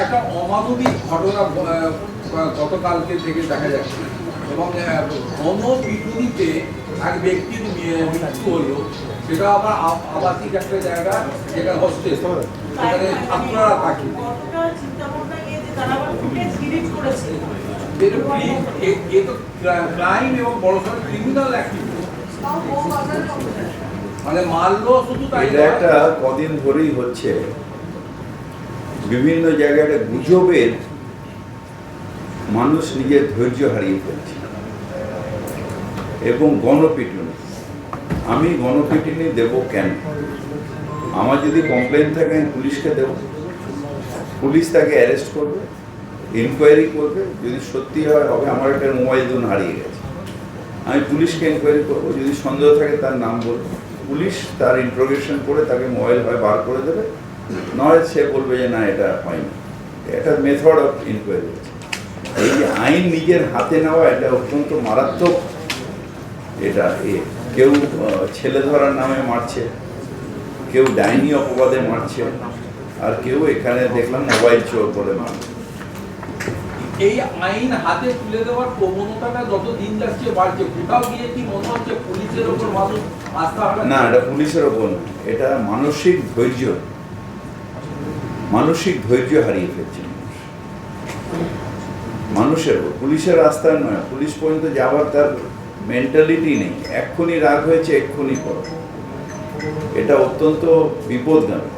একটা অমানবিক ঘটনা গতকালকে থেকে দেখা যাচ্ছে। এবং গণপিটুনিতে এক ব্যক্তির মৃত্যু হলো। সেটা আবার আবাসিক একটা জায়গা যেখানে হোস্টেল সেখানে ছাত্ররা থাকে। এ- তো ক্রাইম এবং বড় সড়ো ক্রিমিনাল অ্যাক্টিভিটি মানে মারলো শুধু তাই এটা একটা কদিন ধরেই হচ্ছে। বিভিন্ন জায়গায় গুজবের মানুষ নিজের ধৈর্য হারিয়ে ফেলছে এবং গণপিটুনি। আমি গণপিটুনি দেব কেন? আমার যদি কমপ্লেন থাকে, আমি পুলিশকে দেব। পুলিশ তাকে অ্যারেস্ট করবে ইনকোয়ারি করবে, যদি সত্যি হয়, হবে, আমার একটা মোবাইল দুন হারিয়ে গেছে। আমি পুলিশকে ইনকোয়ারি করব, যদি সন্দেহ থাকে, তার নাম বলব। পুলিশ তার ইন্ট্রোগেশন করে তাকে মোবাইল হয় বার করে দেবে। নয় সে বলবে যে না এটা হয়নি। এটা মেথড অফ ইনকোয়ারি এই যে আইন নিজের হাতে নেওয়া এটা অত্যন্ত মারাত্মক। এটা এ কেউ ছেলে ধরার নামে মারছে কেউ ডাইনি অপবাদে মারছে আর কেউ এখানে দেখলাম মোবাইল চোর করে মারছে। এই আইন হাতে তুলে দেওয়ার প্রবণতাটা যত দিন যাচ্ছে বাড়ছে কোথাও গিয়ে কি মনে হচ্ছে পুলিশের ওপর মানুষ আস্থা না এটা পুলিশের ওপর না এটা মানসিক ধৈর্য। মানসিক ধৈর্য হারিয়ে ফেলছে মানুষ। মানুষের পুলিশের আস্থা নয়, পুলিশ পর্যন্ত যাওয়ার তার মেন্টালিটি নেই। এক্ষুনি রাগ হয়েছে, এক্ষুনি করো এটা অত্যন্ত বিপদগামী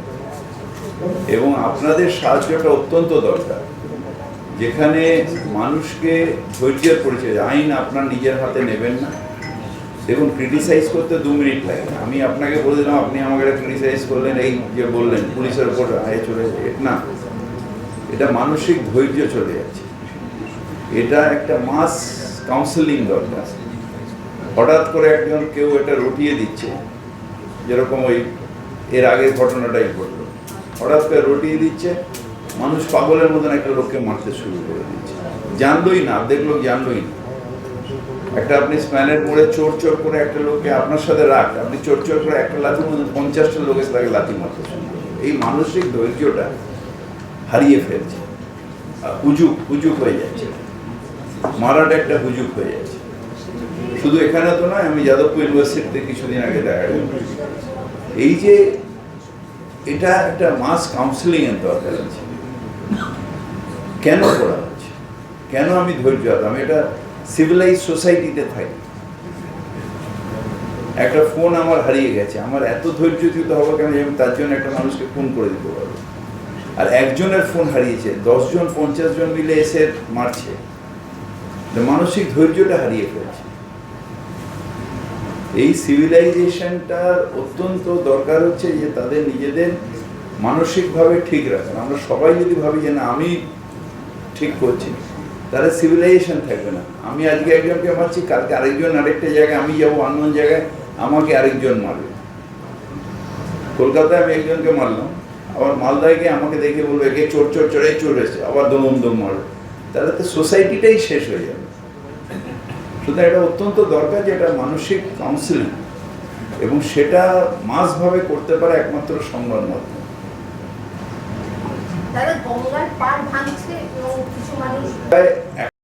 এবং আপনাদের সাহায্যটা অত্যন্ত দরকার। যেখানে মানুষকে ধৈর্যের পরিচয়, আইন আপনার নিজের হাতে নেবেন না। দেখুন ক্রিটিসাইজ করতে দু মিনিট লাগে। আমি আপনাকে বলে দিলাম, আপনি আমাকে ক্রিটিসাইজ করলেন, এই যে বললেন, পুলিশের ওপর আয়ে চলে না, এটা মানসিক ধৈর্য চলে যাচ্ছে। এটা একটা মাস কাউন্সেলিং দরকার। হঠাৎ করে একজন কেউ এটা রটিয়ে দিচ্ছে, যেরকম ওই এর আগের ঘটনাটাই ঘটলো। হঠাৎ করে রটিয়ে দিচ্ছে, মানুষ পাগলের মতন একটা লোককে মারতে শুরু করে দিচ্ছে। জানলোই না, দেখল জানলোই না। একটা আপনি স্প্যানের মোড়ে চোর চোর করে একটা লোককে আপনার সাথে রাখ, আপনি চোর চোর করে একটা লাথি মধ্যে পঞ্চাশটা লোকের তাকে লাথি মারতে এই মানসিক ধৈর্যটা হারিয়ে ফেলছে। হুজুক হুজুক হয়ে যাচ্ছে। মারাটা একটা হুজুক হয়ে যাচ্ছে। শুধু এখানে তো নয়, আমি যাদবপুর ইউনিভার্সিটিতে কিছুদিন আগে দেখা গেল। এই যে এটা একটা মাস কাউন্সিলিং এর দরকার আছে। কেন করা হচ্ছে? কেন আমি ধৈর্য? আমি এটা সিভিলাইজ সোসাইটিতে থাকি একটা ফোন আমার হারিয়ে গেছে। আমার এত ধৈর্য দিতে হবে কেন আমি তার জন্য একটা মানুষকে ফোন করে দিতে পারব আর একজনের ফোন হারিয়েছে, দশজন পঞ্চাশ জন মিলে এসে মারছে। মানসিক ধৈর্যটা হারিয়ে ফেলছে। এই সিভিলাইজেশনটার অত্যন্ত দরকার হচ্ছে যে তাদের নিজেদের মানসিকভাবে ঠিক রাখেন। আমরা সবাই যদি ভাবি যে না, আমি ঠিক করছি তাহলে সিভিলাইজেশন থাকবে না। আমি আজকে একজনকে মারছি, কালকে আরেকজন আরেকটা জায়গায়, আমি যাব অন্য জায়গায়, আমাকে আরেকজন মারবে। কলকাতায় আমি একজনকে মারলাম, আবার মালদায় গিয়ে আমাকে দেখে বলবে, একে চোর চোর চড়ে চোর এসছে। আবার দম দম মারবে। তাহলে তো সোসাইটিটাই শেষ হয়ে যাবে। সুতরাং এটা অত্যন্ত দরকার যে এটা মানসিক কাউন্সিলিং এবং সেটা মাসভাবে করতে পারে একমাত্র সংবাদ মাধ্যম তারা গঙ্গার পার ভাঙছে এবং কিছু মানুষ